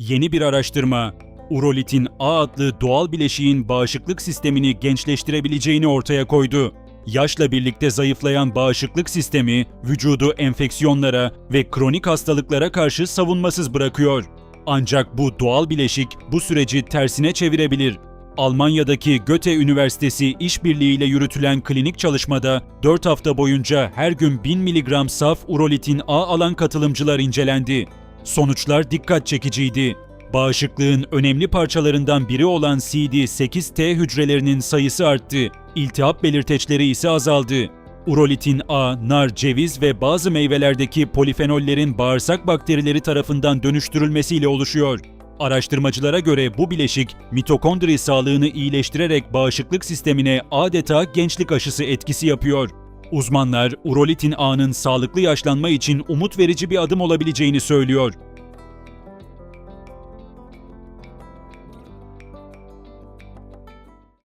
Yeni bir araştırma, urolitin A adlı doğal bileşiğin bağışıklık sistemini gençleştirebileceğini ortaya koydu. Yaşla birlikte zayıflayan bağışıklık sistemi vücudu enfeksiyonlara ve kronik hastalıklara karşı savunmasız bırakıyor. Ancak bu doğal bileşik bu süreci tersine çevirebilir. Almanya'daki Goethe Üniversitesi işbirliğiyle yürütülen klinik çalışmada 4 hafta boyunca her gün 1000 mg saf urolitin A alan katılımcılar incelendi. Sonuçlar dikkat çekiciydi. Bağışıklığın önemli parçalarından biri olan CD8T hücrelerinin sayısı arttı. İltihap belirteçleri ise azaldı. Urolitin A, nar, ceviz ve bazı meyvelerdeki polifenollerin bağırsak bakterileri tarafından dönüştürülmesiyle oluşuyor. Araştırmacılara göre bu bileşik mitokondri sağlığını iyileştirerek bağışıklık sistemine adeta gençlik aşısı etkisi yapıyor. Uzmanlar urolitin A'nın sağlıklı yaşlanma için umut verici bir adım olabileceğini söylüyor.